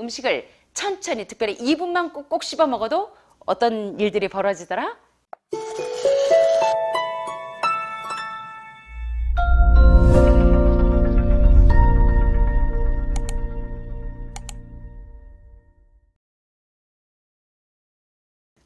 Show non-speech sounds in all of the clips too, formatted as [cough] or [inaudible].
음식을 천천히 특별히 2분만 꼭꼭 씹어 먹어도 어떤 일들이 벌어지더라?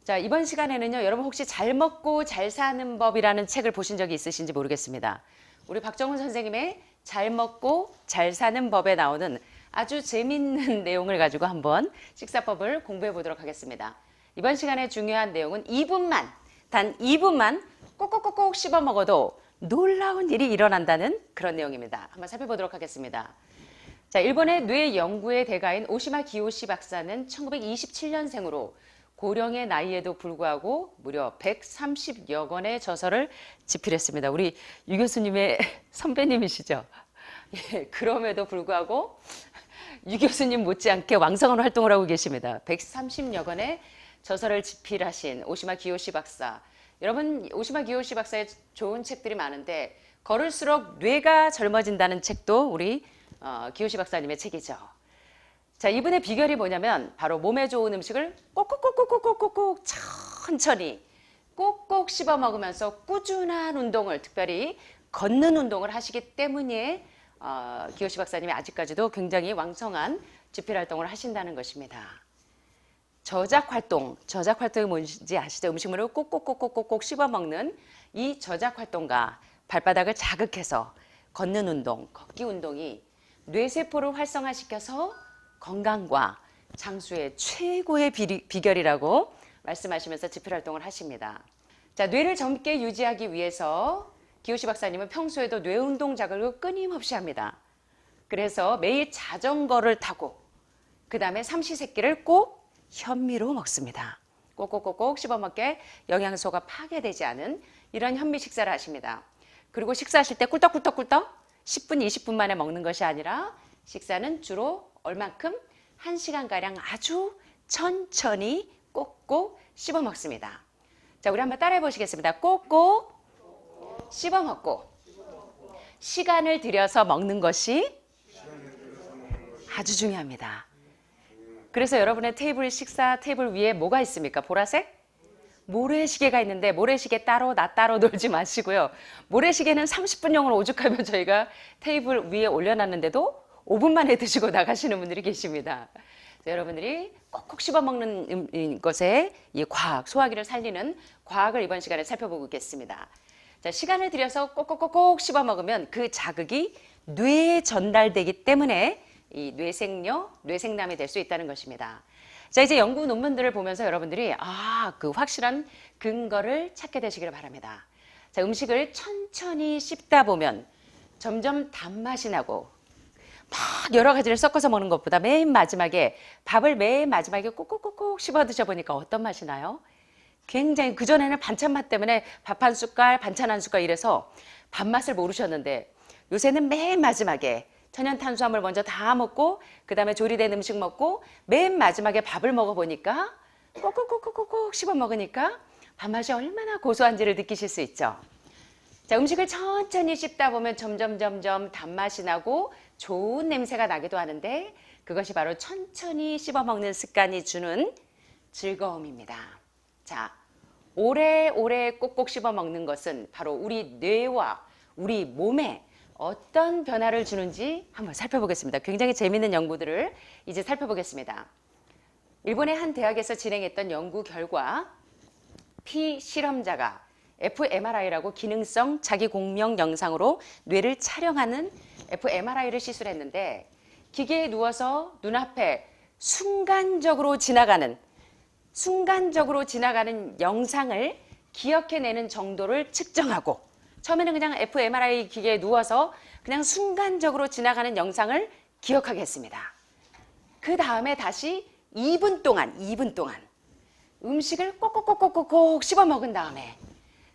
자, 이번 시간에는요, 여러분 혹시 잘 먹고 잘 사는 법이라는 책을 보신 적이 있으신지 모르겠습니다. 우리 박정훈 선생님의 잘 먹고 잘 사는 법에 나오는 아주 재밌는 [laughs] 내용을 가지고 한번 식사법을 공부해 보도록 하겠습니다. 이번 시간의 중요한 내용은 2분만, 단 2분만 꼭꼭꼭꼭 씹어 먹어도 놀라운 일이 일어난다는 그런 내용입니다. 한번 살펴보도록 하겠습니다. 자, 일본의 뇌 연구의 대가인 오시마 기요시 박사는 1927년생으로 고령의 나이에도 불구하고 무려 130여 권의 저서를 집필했습니다. 우리 유 교수님의 [laughs] 선배님이시죠? [laughs] 예, 그럼에도 불구하고 유 교수님 못지않게 왕성한 활동을 하고 계십니다. 130여 권의 저서를 집필하신 오시마 기요시 박사. 여러분 오시마 기요시 박사의 좋은 책들이 많은데 걸을수록 뇌가 젊어진다는 책도 우리 어, 기요시 박사님의 책이죠. 자, 이분의 비결이 뭐냐면 바로 몸에 좋은 음식을 꼭꼭꼭꼭꼭꼭꼭 천천히 꼭꼭 씹어 먹으면서 꾸준한 운동을 특별히 걷는 운동을 하시기 때문에 어, 기요시 박사님이 아직까지도 굉장히 왕성한 집필 활동을 하신다는 것입니다. 저작 활동, 저작 활동이 뭔지 아시죠? 음식물을 꼭꼭꼭꼭꼭꼭 씹어 먹는 이 저작 활동과 발바닥을 자극해서 걷는 운동, 걷기 운동이 뇌세포를 활성화시켜서 건강과 장수의 최고의 비, 비결이라고 말씀하시면서 집필 활동을 하십니다. 자, 뇌를 젊게 유지하기 위해서 기호시 박사님은 평소에도 뇌 운동 자극을 끊임없이 합니다. 그래서 매일 자전거를 타고 그 다음에 삼시세끼를 꼭 현미로 먹습니다. 꼭꼭꼭꼭 씹어 먹게 영양소가 파괴되지 않은 이런 현미 식사를 하십니다. 그리고 식사하실 때 꿀떡꿀떡꿀떡 10분, 20분 만에 먹는 것이 아니라 식사는 주로 얼만큼? 1시간가량 아주 천천히 꼭꼭 씹어 먹습니다. 자, 우리 한번 따라해 보시겠습니다. 꼭꼭 씹어 먹고 시간을 들여서 먹는 것이 아주 중요합니다. 그래서 여러분의 테이블 식사 테이블 위에 뭐가 있습니까? 보라색? 모래시계가 있는데 모래시계 따로 나 따로 [laughs] 놀지 마시고요. 모래시계는 30분용으로 오죽하면 저희가 테이블 위에 올려놨는데도 5분 만에 [laughs] 드시고 나가시는 분들이 계십니다. 여러분들이 꼭꼭 씹어 먹는 음, 것에 이 과학, 소화기를 살리는 과학을 이번 시간에 살펴보고 있겠습니다. 자, 시간을 들여서 꼭꼭꼭꼭 씹어 먹으면 그 자극이 뇌에 전달되기 때문에 이 뇌생료, 뇌생남이 될 수 있다는 것입니다. 자, 이제 연구 논문들을 보면서 여러분들이 아, 그 확실한 근거를 찾게 되시기를 바랍니다. 자, 음식을 천천히 씹다 보면 점점 단맛이 나고 막 여러 가지를 섞어서 먹는 것보다 맨 마지막에 밥을 맨 마지막에 꼭꼭꼭꼭 씹어 드셔보니까 어떤 맛이 나요? 굉장히 그전에는 반찬 맛 때문에 밥 한 숟갈, 반찬 한 숟갈 이래서 밥맛을 모르셨는데 요새는 맨 마지막에 천연 탄수화물 먼저 다 먹고 그 다음에 조리된 음식 먹고 맨 마지막에 밥을 먹어 보니까 꼭꼭꼭꼭꼭 씹어 먹으니까 밥맛이 얼마나 고소한지를 느끼실 수 있죠. 자, 음식을 천천히 씹다 보면 점점 점점 단맛이 나고 좋은 냄새가 나기도 하는데 그것이 바로 천천히 씹어 먹는 습관이 주는 즐거움입니다. 자, 오래오래 꼭꼭 씹어 먹는 것은 바로 우리 뇌와 우리 몸에 어떤 변화를 주는지 한번 살펴보겠습니다. 굉장히 재미있는 연구들을 이제 살펴보겠습니다. 일본의 한 대학에서 진행했던 연구 결과 피 실험자가 fMRI라고 기능성 자기 공명 영상으로 뇌를 촬영하는 fMRI를 시술했는데 기계에 누워서 눈앞에 순간적으로 지나가는 순간적으로 지나가는 영상을 기억해내는 정도를 측정하고 처음에는 그냥 fMRI 기계에 누워서 그냥 순간적으로 지나가는 영상을 기억하게 했습니다. 그 다음에 다시 2분 동안 2분 동안 음식을 꼭꼭꼭꼭꼭 씹어 먹은 다음에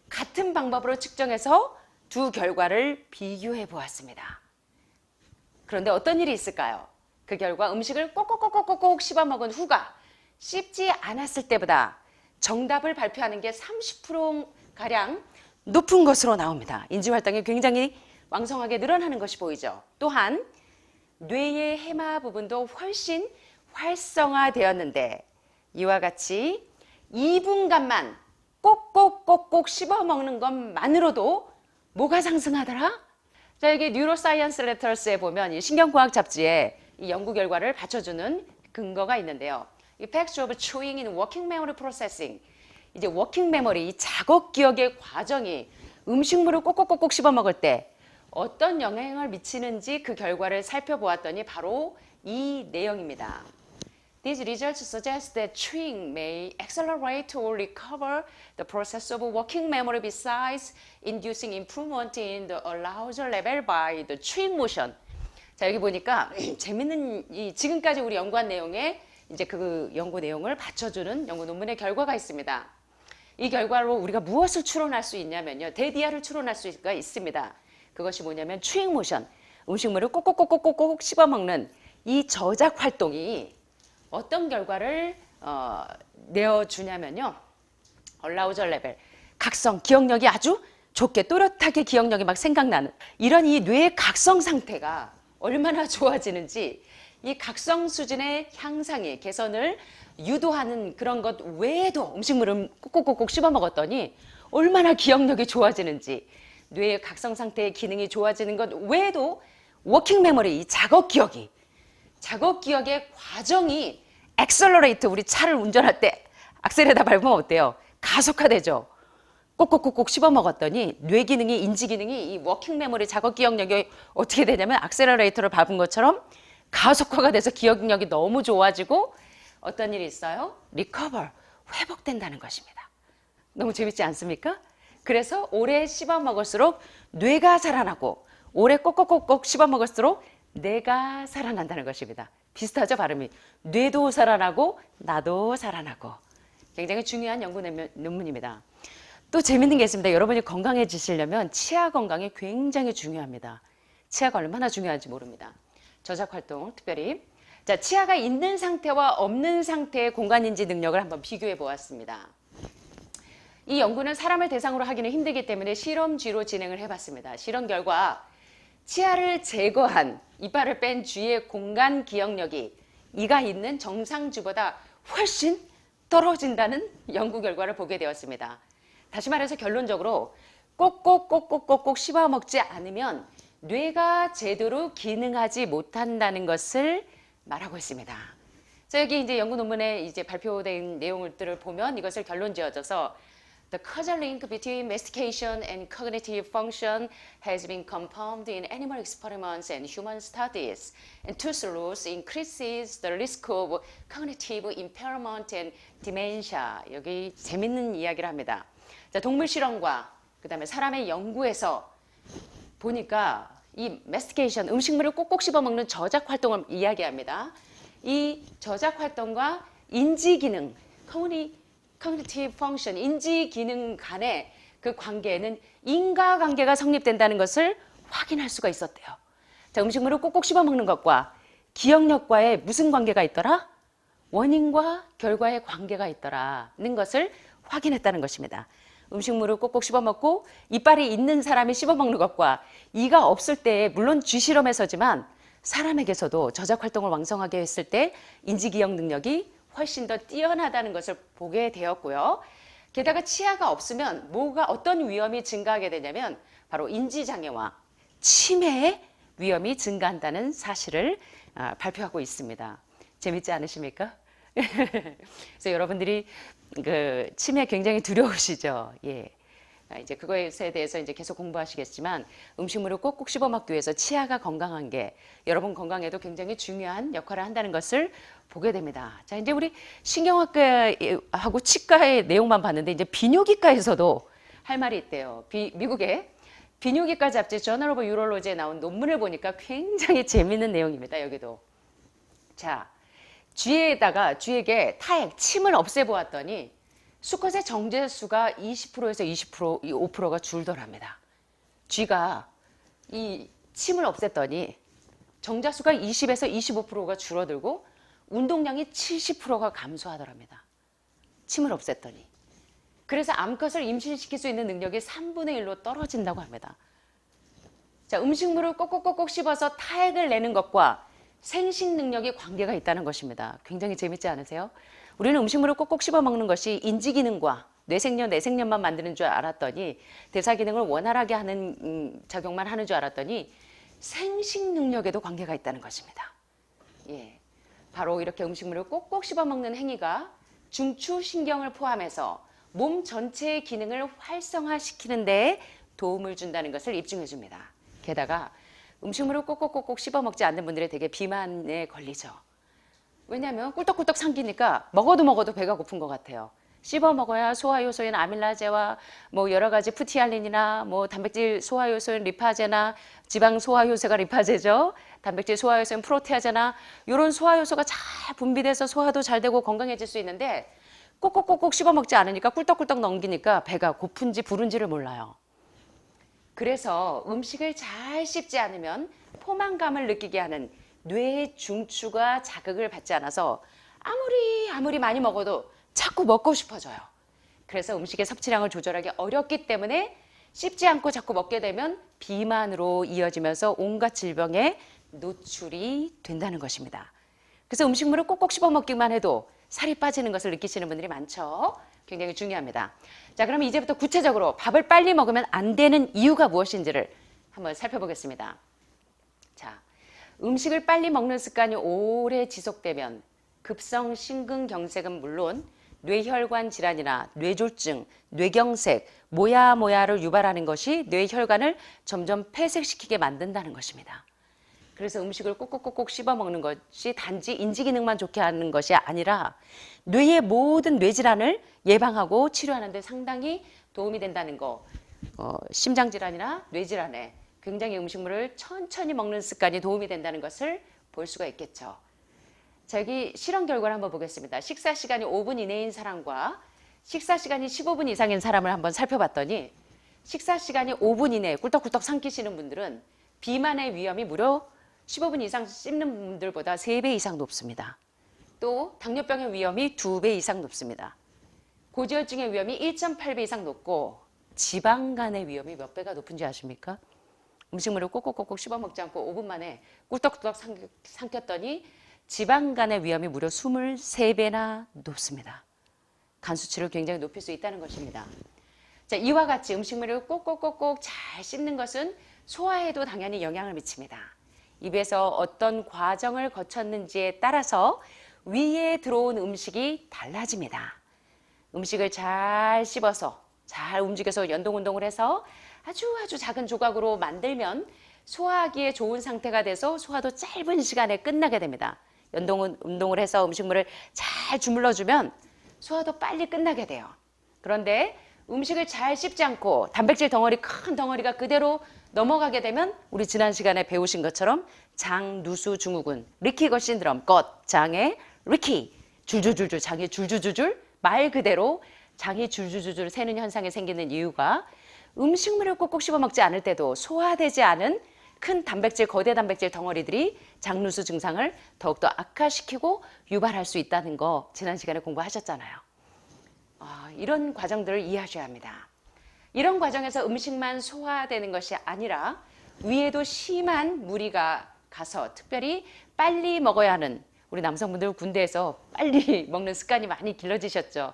같은 방법으로 측정해서 두 결과를 비교해 보았습니다. 그런데 어떤 일이 있을까요? 그 결과 음식을 꼭꼭꼭꼭꼭 씹어 먹은 후가 씹지 않았을 때보다 정답을 발표하는 게 30%가량 높은 것으로 나옵니다. 인지 활동이 굉장히 왕성하게 늘어나는 것이 보이죠. 또한 뇌의 해마 부분도 훨씬 활성화되었는데 이와 같이 2분간만 꼭꼭꼭꼭 씹어 먹는 것만으로도 뭐가 상승하더라? 자, 여기 뉴로사이언스 레터스에 보면 이 신경과학 잡지에 이 연구 결과를 받쳐주는 근거가 있는데요. Effects of chewing in working memory processing. 이제 워킹 메모리, 이 작업 기억의 과정이 음식물을 꼭꼭꼭꼭 씹어 먹을 때 어떤 영향을 미치는지 그 결과를 살펴보았더니 바로 이 내용입니다. These results suggest that chewing may accelerate or recover the process of working memory besides inducing improvement in the arousal level by the chewing motion. 자, 여기 보니까 재밌는 이 지금까지 우리 연구한 내용에 이제 그 연구 내용을 받쳐주는 연구 논문의 결과가 있습니다. 이 결과로 우리가 무엇을 추론할 수 있냐면요. 대디아를 추론할 수가 있습니다. 그것이 뭐냐면 추잉 모션, 음식물을 꼭꼭꼭꼭꼭꼭 씹어 먹는 이 저작 활동이 어떤 결과를 어, 내어주냐면요. 얼라우절 레벨, 각성, 기억력이 아주 좋게 또렷하게 기억력이 막 생각나는 이런 이 뇌의 각성 상태가 얼마나 좋아지는지 이 각성 수준의 향상이 개선을 유도하는 그런 것 외에도 음식물을 꼭꼭꼭꼭 씹어 먹었더니 얼마나 기억력이 좋아지는지 뇌의 각성 상태의 기능이 좋아지는 것 외에도 워킹 메모리 이 작업 기억이 작업 기억의 과정이 엑셀러레이트 우리 차를 운전할 때 악셀에다 밟으면 어때요? 가속화되죠. 꼭꼭꼭꼭 씹어 먹었더니 뇌 기능이 인지 기능이 이 워킹 메모리 작업 기억력이 어떻게 되냐면 악셀러레이터를 밟은 것처럼 가속화가 돼서 기억력이 너무 좋아지고 어떤 일이 있어요? 리커버 회복된다는 것입니다. 너무 재밌지 않습니까? 그래서 오래 씹어 먹을수록 뇌가 살아나고 오래 꼭꼭꼭꼭 씹어 먹을수록 내가 살아난다는 것입니다. 비슷하죠 발음이 뇌도 살아나고 나도 살아나고 굉장히 중요한 연구 논문입니다. 또 재밌는 게 있습니다. 여러분이 건강해지시려면 치아 건강이 굉장히 중요합니다. 치아가 얼마나 중요한지 모릅니다. 저작 활동 특별히 자 치아가 있는 상태와 없는 상태의 공간 인지 능력을 한번 비교해 보았습니다. 이 연구는 사람을 대상으로 하기는 힘들기 때문에 실험쥐로 진행을 해봤습니다. 실험 결과 치아를 제거한 이빨을 뺀 쥐의 공간 기억력이 이가 있는 정상쥐보다 훨씬 떨어진다는 연구 결과를 보게 되었습니다. 다시 말해서 결론적으로 꼭꼭꼭꼭꼭꼭 씹어 먹지 않으면 뇌가 제대로 기능하지 못한다는 것을 말하고 있습니다. 자, 여기 이제 연구 논문에 이제 발표된 내용들을 보면 이것을 결론 지어져서 The causal link between mastication and cognitive function has been confirmed in animal experiments and human studies. And tooth loss increases the risk of cognitive impairment and dementia. 여기 재밌는 이야기를 합니다. 자, 동물 실험과 그다음에 사람의 연구에서 보니까 이 메스티케이션 음식물을 꼭꼭 씹어 먹는 저작 활동을 이야기합니다. 이 저작 활동과 인지 기능, 커뮤니 cognitive function, 인지 기능 간의 그 관계에는 인과 관계가 성립된다는 것을 확인할 수가 있었대요. 자, 음식물을 꼭꼭 씹어 먹는 것과 기억력과의 무슨 관계가 있더라? 원인과 결과의 관계가 있더라는 것을 확인했다는 것입니다. 음식물을 꼭꼭 씹어 먹고 이빨이 있는 사람이 씹어 먹는 것과 이가 없을 때 물론 쥐 실험에서지만 사람에게서도 저작 활동을 왕성하게 했을 때 인지 기억 능력이 훨씬 더 뛰어나다는 것을 보게 되었고요. 게다가 치아가 없으면 뭐가 어떤 위험이 증가하게 되냐면 바로 인지 장애와 치매의 위험이 증가한다는 사실을 아, 발표하고 있습니다. 재밌지 않으십니까? 그래서 여러분들이 그 치매 굉장히 두려우시죠. 예. 아, 이제 그것에 대해서 이제 계속 공부하시겠지만 음식물을 꼭꼭 씹어 먹기 위해서 치아가 건강한 게 여러분 건강에도 굉장히 중요한 역할을 한다는 것을 보게 됩니다. 자, 이제 우리 신경학과하고 치과의 내용만 봤는데 이제 비뇨기과에서도 할 말이 있대요. 비, 미국의 비뇨기과 잡지 저널 오브 유롤로지에 나온 논문을 보니까 굉장히 재밌는 내용입니다. 여기도. 자, 쥐에다가 쥐에게 타액, 침을 없애보았더니 수컷의 정제수가 20%에서 20% 5%가 줄더랍니다. 쥐가 이 침을 없앴더니 정자수가 20에서 25%가 줄어들고 운동량이 70%가 감소하더랍니다. 침을 없앴더니. 그래서 암컷을 임신시킬 수 있는 능력이 3분의 1로 떨어진다고 합니다. 자, 음식물을 꼭꼭꼭꼭 씹어서 타액을 내는 것과 생식 능력이 관계가 있다는 것입니다. 굉장히 재밌지 않으세요? 우리는 음식물을 꼭꼭 씹어 먹는 것이 인지 기능과 뇌생년, 내생년만 만드는 줄 알았더니 대사 기능을 원활하게 하는 음, 작용만 하는 줄 알았더니 생식 능력에도 관계가 있다는 것입니다. 예. 바로 이렇게 음식물을 꼭꼭 씹어 먹는 행위가 중추 신경을 포함해서 몸 전체의 기능을 활성화시키는 데 도움을 준다는 것을 입증해 줍니다. 게다가 음식물을 꼭꼭꼭꼭 씹어 먹지 않는 분들이 되게 비만에 걸리죠. 왜냐하면 꿀떡꿀떡 삼키니까 먹어도 먹어도 배가 고픈 것 같아요. 씹어 먹어야 소화 요소인 아밀라제와 뭐 여러 가지 푸티알린이나 뭐 단백질 소화 요소인 리파제나 지방 소화 요소가 리파제죠. 단백질 소화 요소인 프로테아제나 이런 소화 요소가 잘 분비돼서 소화도 잘 되고 건강해질 수 있는데 꼭꼭꼭꼭 씹어 먹지 않으니까 꿀떡꿀떡 넘기니까 배가 고픈지 부른지를 몰라요. 그래서 음식을 잘 씹지 않으면 포만감을 느끼게 하는 뇌의 중추가 자극을 받지 않아서 아무리 아무리 많이 먹어도 자꾸 먹고 싶어져요. 그래서 음식의 섭취량을 조절하기 어렵기 때문에 씹지 않고 자꾸 먹게 되면 비만으로 이어지면서 온갖 질병에 노출이 된다는 것입니다. 그래서 음식물을 꼭꼭 씹어 먹기만 해도 살이 빠지는 것을 느끼시는 분들이 많죠. 굉장히 중요합니다. 자, 그럼 이제부터 구체적으로 밥을 빨리 먹으면 안 되는 이유가 무엇인지를 한번 살펴보겠습니다. 자, 음식을 빨리 먹는 습관이 오래 지속되면 급성 심근경색은 물론 뇌혈관 질환이나 뇌졸중, 뇌경색, 모야모야를 유발하는 것이 뇌혈관을 점점 폐색시키게 만든다는 것입니다. 그래서 음식을 꼭꼭꼭꼭 씹어 먹는 것이 단지 인지 기능만 좋게 하는 것이 아니라 뇌의 모든 뇌질환을 예방하고 치료하는 데 상당히 도움이 된다는 거. 어, 심장 질환이나 뇌 질환에 굉장히 음식물을 천천히 먹는 습관이 도움이 된다는 것을 볼 수가 있겠죠. 자, 여기 실험 결과를 한번 보겠습니다. 식사 시간이 5분 이내인 사람과 식사 시간이 15분 이상인 사람을 한번 살펴봤더니 식사 시간이 5분 이내에 꿀떡꿀떡 삼키시는 분들은 비만의 위험이 무려 15분 이상 씹는 분들보다 3배 이상 높습니다. 또 당뇨병의 위험이 2배 이상 높습니다. 고지혈증의 위험이 1.8배 이상 높고 지방간의 위험이 몇 배가 높은지 아십니까? 음식물을 꼭꼭꼭꼭 씹어 먹지 않고 5분 만에 꿀떡꿀떡 삼- 삼켰더니 지방간의 위험이 무려 23배나 높습니다. 간 수치를 굉장히 높일 수 있다는 것입니다. 자, 이와 같이 음식물을 꼭꼭꼭꼭 잘 씹는 것은 소화에도 당연히 영향을 미칩니다. 입에서 어떤 과정을 거쳤는지에 따라서 위에 들어온 음식이 달라집니다. 음식을 잘 씹어서 잘 움직여서 연동 운동을 해서 아주 아주 작은 조각으로 만들면 소화하기에 좋은 상태가 돼서 소화도 짧은 시간에 끝나게 됩니다. 연동 운동을 해서 음식물을 잘 주물러 주면 소화도 빨리 끝나게 돼요. 그런데 음식을 잘 씹지 않고 단백질 덩어리 큰 덩어리가 그대로 넘어가게 되면 우리 지난 시간에 배우신 것처럼 장 누수 증후군 리키 거 신드롬 것 장에 리키 줄줄줄줄 장이 줄줄줄줄 말 그대로 장이 줄줄줄줄 새는 현상이 생기는 이유가 음식물을 꼭꼭 씹어 먹지 않을 때도 소화되지 않은 큰 단백질 거대 단백질 덩어리들이 장누수 증상을 더욱더 악화시키고 유발할 수 있다는 거 지난 시간에 공부하셨잖아요. 아, 이런 과정들을 이해하셔야 합니다. 이런 과정에서 음식만 소화되는 것이 아니라 위에도 심한 무리가 가서 특별히 빨리 먹어야 하는 우리 남성분들 군대에서 빨리 [laughs] 먹는 습관이 많이 길러지셨죠.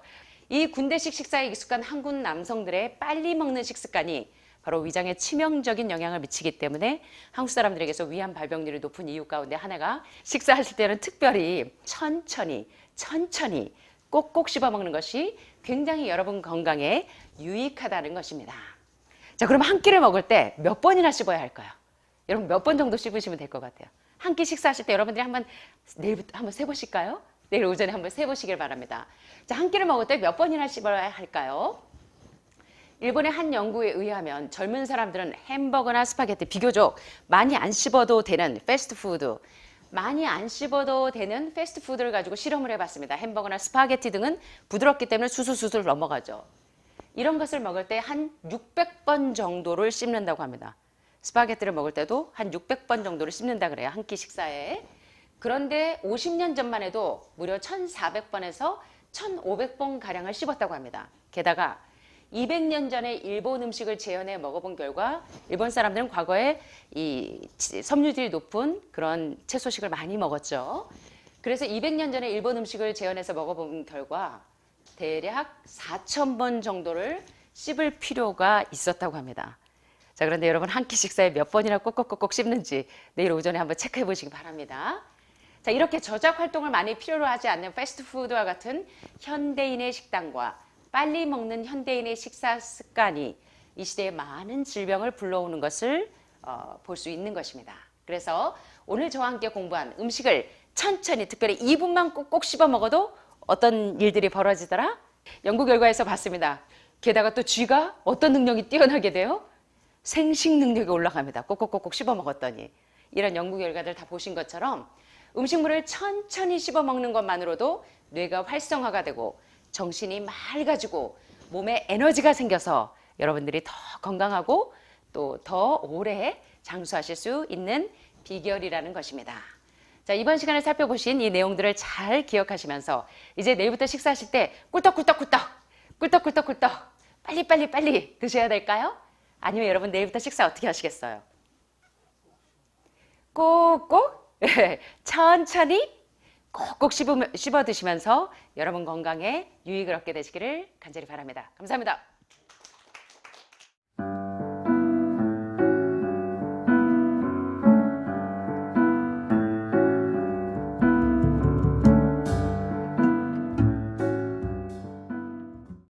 이 군대식 식사에 익숙한 한국 남성들의 빨리 먹는 식습관이 바로 위장에 치명적인 영향을 미치기 때문에 한국 사람들에게서 위암 발병률이 높은 이유 가운데 하나가 식사하실 때는 특별히 천천히 천천히 꼭꼭 씹어 먹는 것이 굉장히 여러분 건강에 유익하다는 것입니다. 자, 그럼 한 끼를 먹을 때 몇 번이나 씹어야 할까요? 여러분 몇 번 정도 씹으시면 될 것 같아요. 한 끼 식사하실 때 여러분들이 한번 내일부터 한번 세 보실까요? 내일 오전에 한번 세 보시길 바랍니다. 자, 한 끼를 먹을 때 몇 번이나 씹어야 할까요? 일본의 한 연구에 의하면 젊은 사람들은 햄버거나 스파게티 비교적 많이 안 씹어도 되는 패스트푸드, 많이 안 씹어도 되는 패스트푸드를 가지고 실험을 해봤습니다. 햄버거나 스파게티 등은 부드럽기 때문에 수술수술 넘어가죠. 이런 것을 먹을 때 한 600번 정도를 씹는다고 합니다. 스파게티를 먹을 때도 한 600번 정도를 씹는다 그래요. 한 끼 식사에. 그런데 50년 전만 해도 무려 1,400번에서 1,500번 가량을 씹었다고 합니다. 게다가 200년 전에 일본 음식을 재현해 먹어본 결과 일본 사람들은 과거에 이 치- 섬유질이 높은 그런 채소식을 많이 먹었죠. 그래서 200년 전에 일본 음식을 재현해서 먹어본 결과 대략 4,000번 정도를 씹을 필요가 있었다고 합니다. 자, 그런데 여러분 한 끼 식사에 몇 번이나 꼭꼭꼭꼭 씹는지 내일 오전에 한번 체크해 보시기 바랍니다. 자, 이렇게 저작 활동을 많이 필요로 하지 않는 패스트푸드와 같은 현대인의 식단과 빨리 먹는 현대인의 식사 습관이 이 시대에 많은 질병을 불러오는 것을 어, 볼 수 있는 것입니다. 그래서 오늘 저와 함께 공부한 음식을 천천히 특별히 2분만 꼭꼭 씹어 먹어도 어떤 일들이 벌어지더라? 연구 결과에서 봤습니다. 게다가 또 쥐가 어떤 능력이 뛰어나게 돼요? 생식 능력이 올라갑니다. 꼭꼭꼭꼭 씹어 먹었더니 이런 연구 결과들 다 보신 것처럼 음식물을 천천히 씹어 먹는 것만으로도 뇌가 활성화가 되고 정신이 맑아지고 몸에 에너지가 생겨서 여러분들이 더 건강하고 또 더 오래 장수하실 수 있는 비결이라는 것입니다. 자, 이번 시간에 살펴보신 이 내용들을 잘 기억하시면서 이제 내일부터 식사하실 때 꿀떡꿀떡꿀떡, 꿀떡꿀떡꿀떡, 빨리빨리 빨리 드셔야 될까요? 아니면 여러분 내일부터 식사 어떻게 하시겠어요? 꼭꼭 [laughs] 천천히 꼭꼭 씹으며- 씹어 드시면서 여러분 건강에 유익을 얻게 되시기를 간절히 바랍니다. 감사합니다.